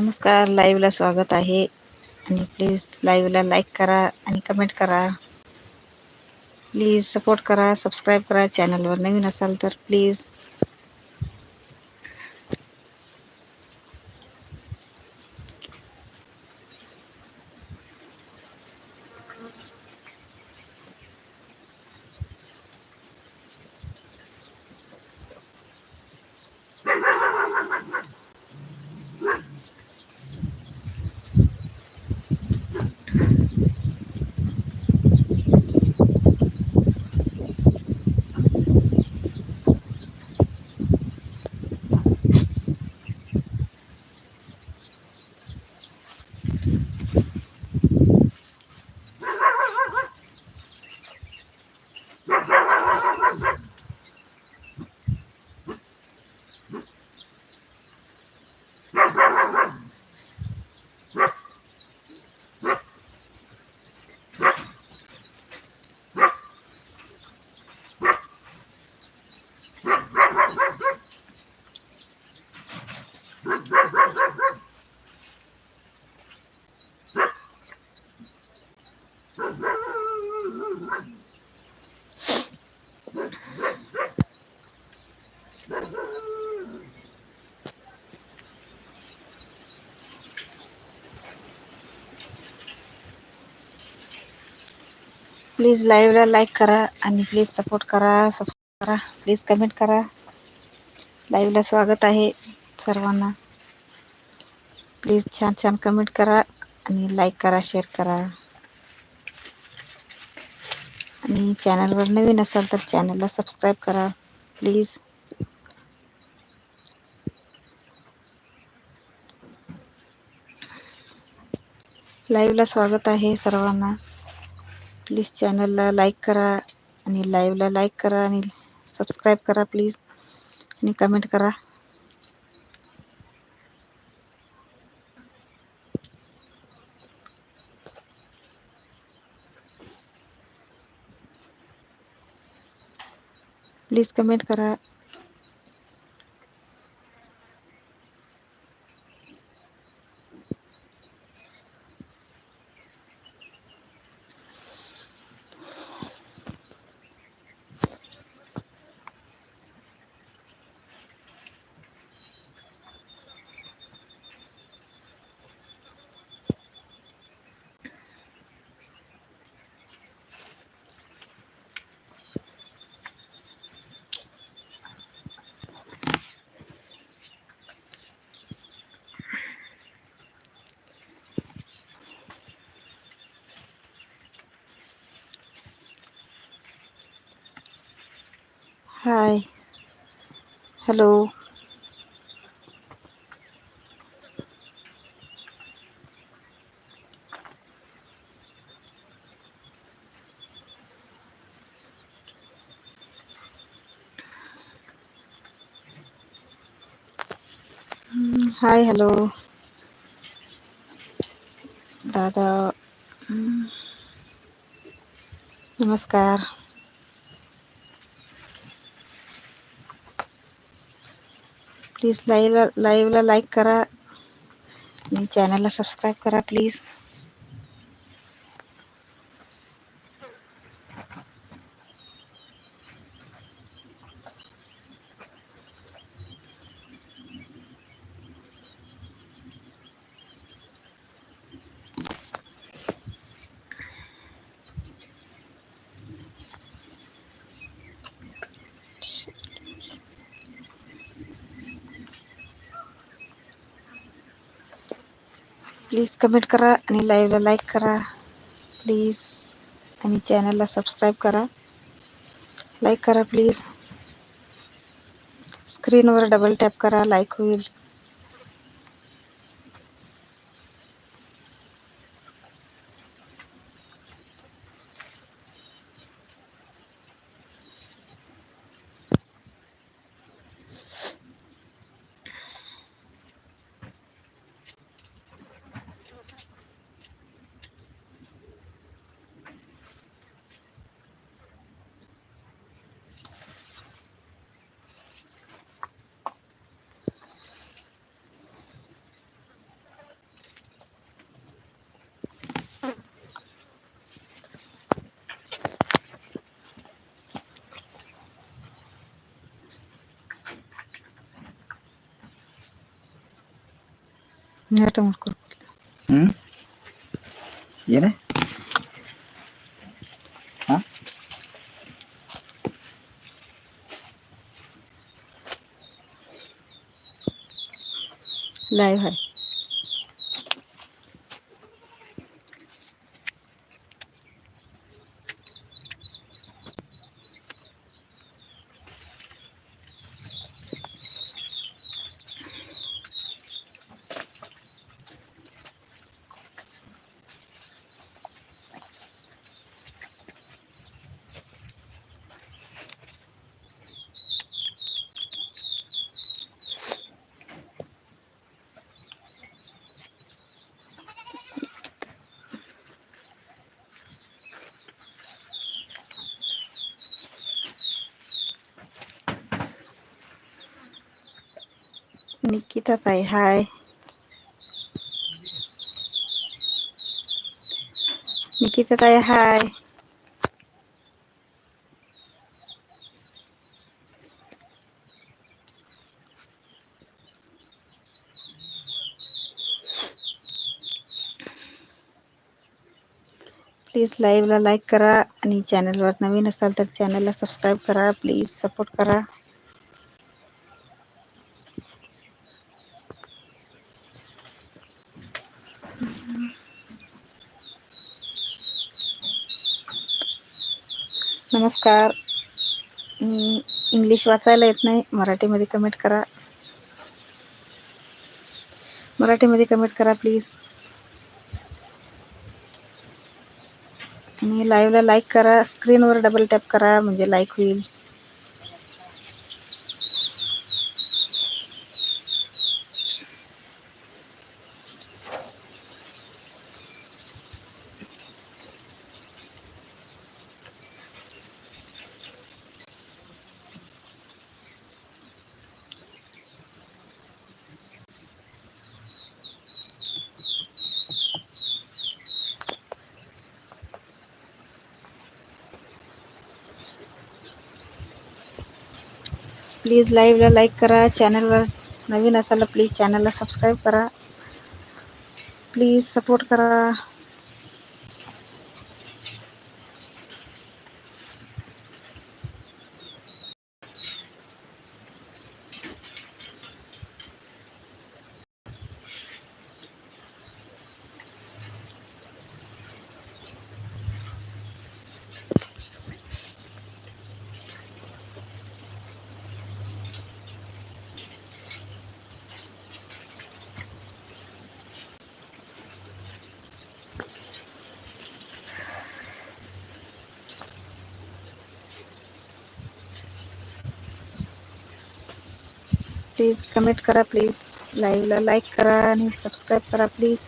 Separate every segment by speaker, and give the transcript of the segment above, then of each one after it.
Speaker 1: नमस्कार लाईव्हला स्वागत आहे. आणि प्लीज लाईव्हला लाईक करा आणि कमेंट करा. प्लीज सपोर्ट करा सबस्क्राईब करा. चॅनलवर नवीन असाल तर प्लीज प्लीज लाईव्हला लाईक करा आणि प्लीज सपोर्ट करा सबस्क्राईब करा प्लीज कमेंट करा. लाईव्हला स्वागत आहे सर्वांना. प्लीज छान छान कमेंट करा आणि लाईक करा शेअर करा. आणि चॅनलवर नवीन असाल तर चॅनलला सबस्क्राईब करा प्लीज लाईव्हला स्वागत आहे सर्वांना. प्लीज चॅनलला लाईक करा आणि लाईव्हला लाईक करा आणि सबस्क्राईब करा प्लीज आणि कमेंट करा. प्लीज कमेंट करा. हाय हॅलो हाय हॅलो दादा हम्म. नमस्कार प्लीज लाईव्हला लाईव्हला लाईक करा. आणि चॅनलला सबस्क्राईब करा प्लीज. प्लीज कमेंट करा आणि लाईव्हला लाईक करा. प्लीज आणि चॅनलला सबस्क्राईब करा. लाईक करा प्लीज स्क्रीनवर डबल टॅप करा लाईक होईल.
Speaker 2: നേട്ടം കൊടുക്കില്ല.
Speaker 1: ലൈവ് ഹൈ निकिता ताई हाय निकिता ताई हाय प्लीज लाईव्हला लाईक करा आणि चॅनलवर नवीन असाल तर चॅनलला सबस्क्राईब करा प्लीज सपोर्ट करा नमस्कार. इंग्लिश वाचायला येत नाही. मराठीमध्ये कमेंट करा. मराठीमध्ये कमेंट करा प्लीज आणि लाईव्हला लाईक करा. स्क्रीनवर डबल टॅप करा. म्हणजे लाईक होईल. प्लीज लाईव्हला लाईक करा चॅनलवर नवीन असाल प्लीज चॅनलला सबस्क्राईब करा. प्लीज सपोर्ट करा. प्लीज कमेंट करा प्लीज लाईव्हला लाईक करा आणि सबस्क्राईब करा प्लीज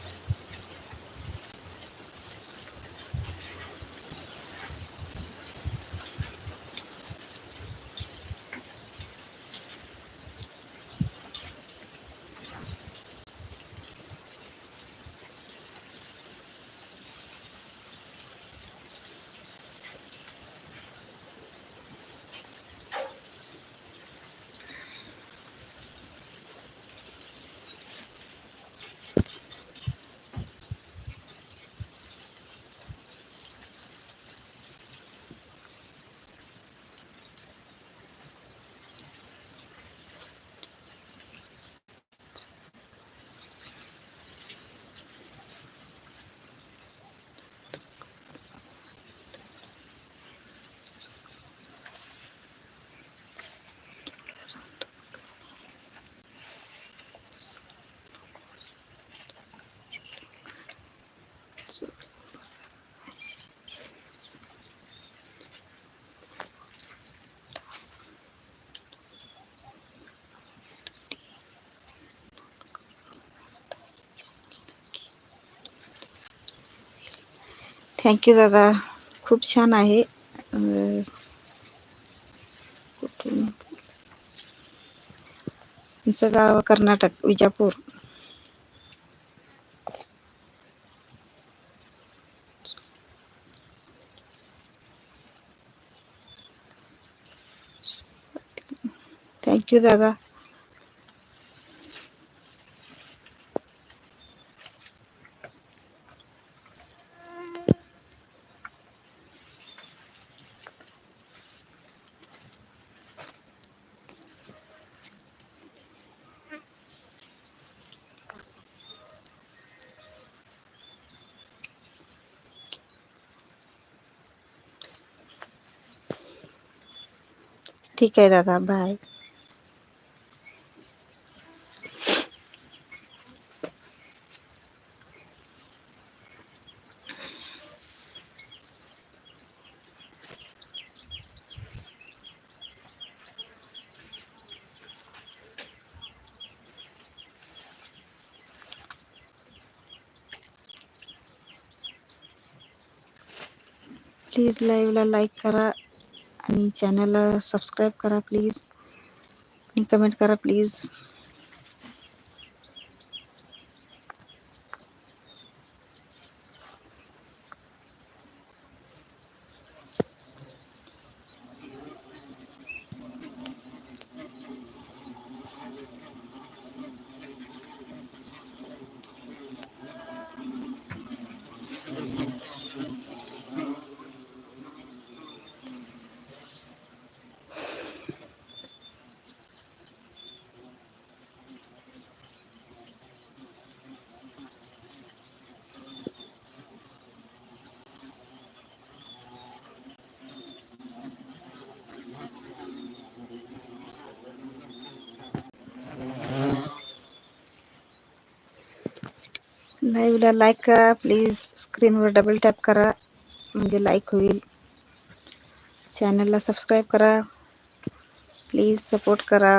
Speaker 1: थँक्यू दादा. खूप छान आहे. तुमचं गाव कर्नाटक विजापूर. थँक्यू दादा. ठीक आहे दादा बाय प्लीज लाईव्हला लाईक करा. आणि चॅनलला सबस्क्राईब करा प्लीज आणि कमेंट करा प्लीज लाईव्हला लाईक करा प्लीज स्क्रीनवर डबल टॅप करा म्हणजे लाईक होईल. चॅनलला सबस्क्राईब करा प्लीज सपोर्ट करा.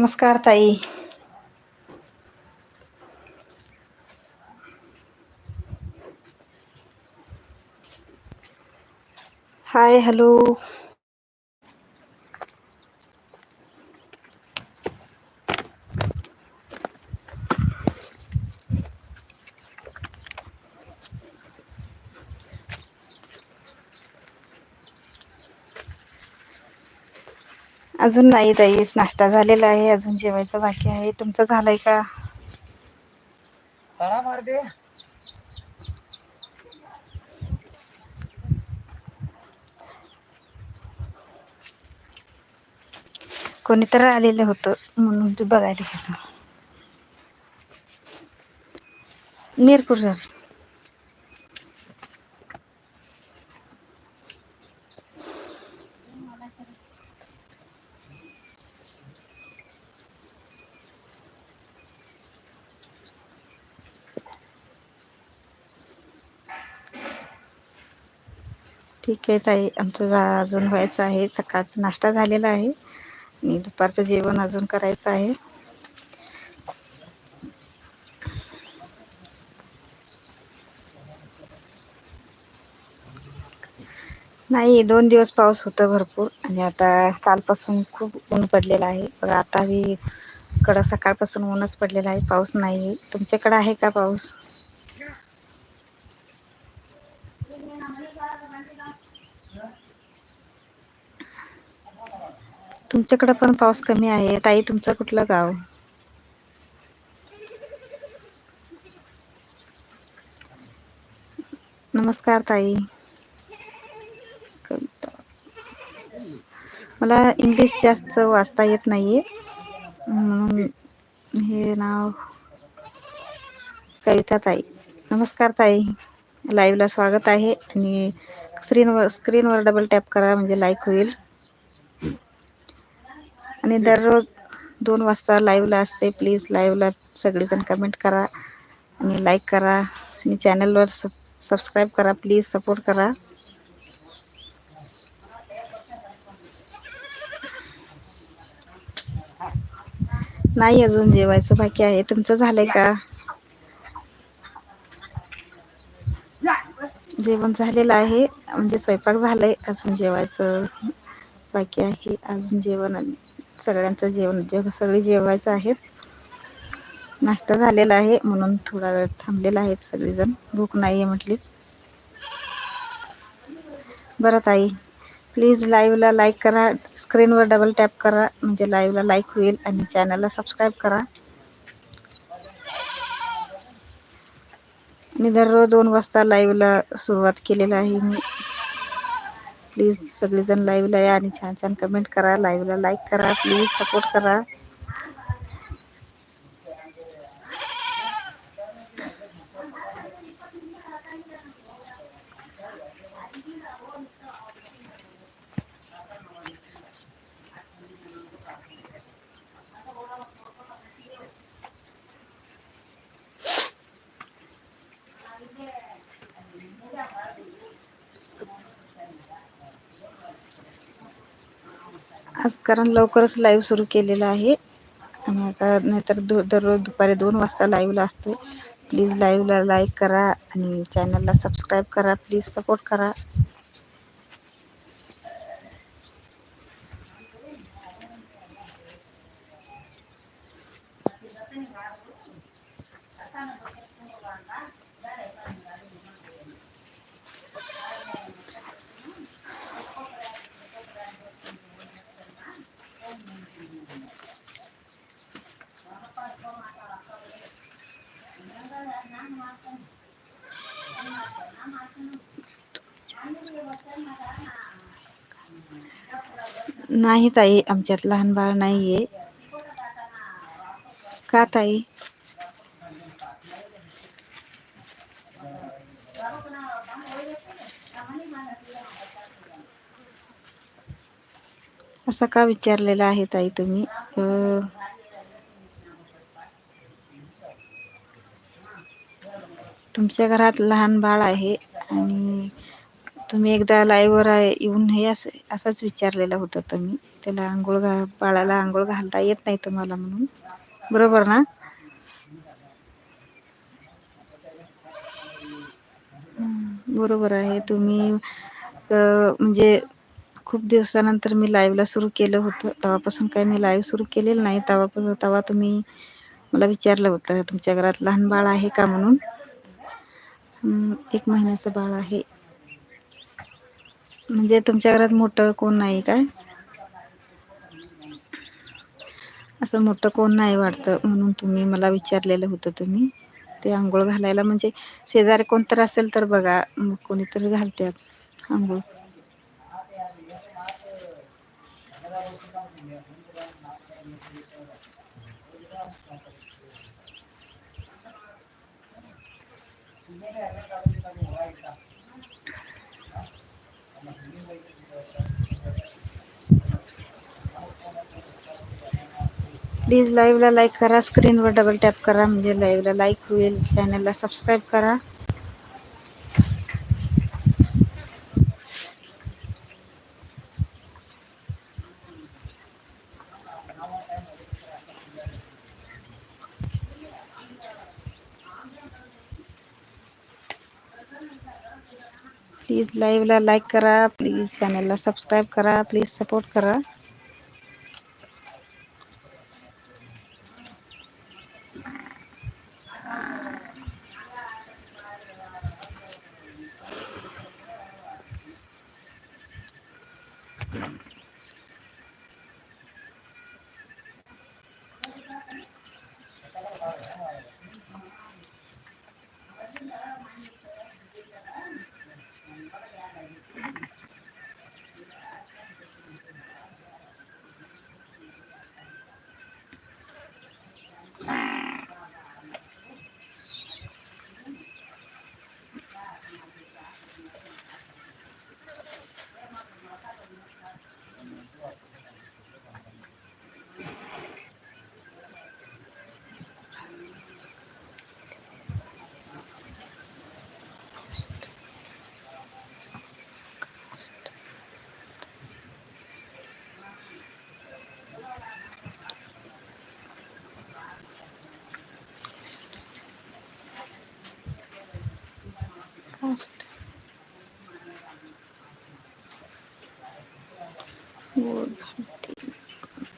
Speaker 1: नमस्कार ताई हाय हॅलो अजून नाही ताई नाश्ता झालेला आहे अजून जेवायचं बाकी आहे. तुमचं झालंय का?
Speaker 2: दे
Speaker 1: कोणीतरी आलेलं होतं म्हणून ते बघायला गेलो. मिरपूर सर. ठीक आहे ताई. आमचं जा- अजून व्हायचं आहे. सकाळचा नाश्ता झालेला आहे. आणि दुपारचं जेवण अजून करायचं आहे. नाही दोन दिवस पाऊस होतं भरपूर. आणि आता कालपासून खूप ऊन पडलेलं आहे. बघा आता बी कडं सकाळपासून ऊनच पडलेला आहे. पाऊस नाही आहे तुमच्याकडं आहे का पाऊस? आमच्याकडे पण पाऊस कमी आहे. ताई तुमचं कुठलं गाव नमस्कार ताई. कविता मला इंग्लिश जास्त वाचता येत नाही आहे म्हणून हे नाव कविता ताई. नमस्कार ताई. लाईव्हला स्वागत आहे. आणि स्क्रीनवर स्क्रीनवर डबल टॅप करा म्हणजे लाईक होईल. आणि दररोज दोन वाजता लाईव्हला असते. प्लीज लाईव्हला सगळेजण कमेंट करा आणि लाईक करा आणि चॅनलवर सब सबस्क्राईब करा. प्लीज सपोर्ट करा. नाही अजून जेवायचं बाकी आहे. तुमचं झालंय का? जेवण झालेलं आहे. म्हणजे स्वयंपाक झालाय. अजून जेवायचं बाकी आहे. अजून जेवण आणि सगळ्यांचं जेवण जेव सगळे जेवायचं आहे. नाश्ता झालेला आहे म्हणून थोडा वेळ थांबलेला आहेत सगळेजण. भूक नाही आहे म्हटली. बरं ताई प्लीज लाईव्हला लाईक करा स्क्रीनवर डबल टॅप करा म्हणजे लाईव्हला लाईक होईल आणि चॅनलला सबस्क्राईब करा. मी दररोज दोन वाजता लाईव्हला सुरुवात केलेलं आहे. मी प्लीज सगळेजण लाईव्हला या आणि छान छान कमेंट करा लाईव्हला लाईक करा. प्लीज सपोर्ट करा. आज कारण लवकरच लाईव्ह सुरू केलेलं आहे. आणि आता नाहीतर दु दररोज दुपारी दोन वाजता लाईव्हला असतो प्लीज लाईव्हला लाईक करा आणि चॅनलला सबस्क्राईब करा. प्लीज सपोर्ट करा. नाही ताई आमच्यात लहान बाळ नाही आहे का ताई? असं का विचारलेलं आहे ताई तुम्ही? तुमच्या घरात लहान बाळ आहे आणि तुम्ही एकदा लाईव्हवर येऊन हे असं असंच विचारलेलं होतं तुम्ही. त्याला आंघोळ घा बाळाला आंघोळ घालता येत नाही तुम्हाला म्हणून. बरोबर ना? बरोबर आहे. तुम्ही म्हणजे खूप दिवसानंतर मी लाईव्हला सुरू केलं होतं. तेव्हापासून काही मी लाईव्ह सुरू केलेलं नाही. तेव्हापासून तेव्हा तुम्ही मला विचारलं होतं तुमच्या घरात लहान बाळ आहे का? म्हणून. एक महिन्याचं बाळ आहे. म्हणजे तुमच्या घरात मोठं कोण नाही काय? असं मोठं कोण नाही वाटतं म्हणून तुम्ही मला विचारलेलं होतं तुम्ही. ते आंघोळ घालायला म्हणजे शेजारी कोणतर असेल तर बघा मग कोणीतरी घालतात आंघोळ. प्लीज़ लाईव्हला लाईक करा स्क्रीनवर डबल टॅप करा म्हणजे लाईव्हला लाईक होईल चॅनलला सबस्क्राईब करा। प्लीज़ लाईव्हला लाईक करा, प्लीज़ चॅनलला सबस्क्राईब करा, प्लीज़ सपोर्ट करा।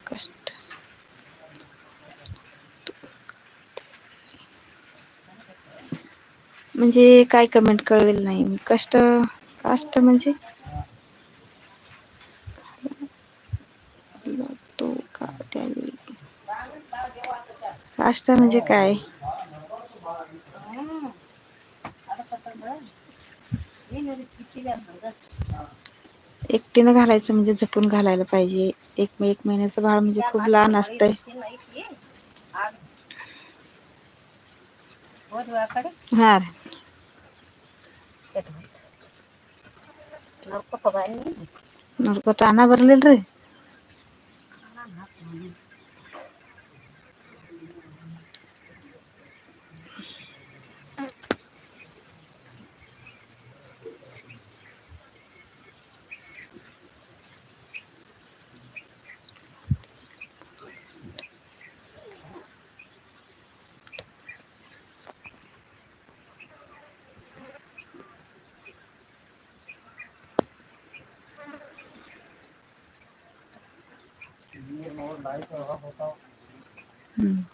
Speaker 1: कष्ट म्हणजे काय कमेंट कळेल नाही. मी कष्ट म्हणजे तो का त्यावेळी काष्ट म्हणजे काय? एकटीनं घालायचं म्हणजे जपून घालायला पाहिजे. एक एक महिन्याचं बाळ म्हणजे खूप लहान असतंय. हा. रे. 你我买一个，好好高。嗯。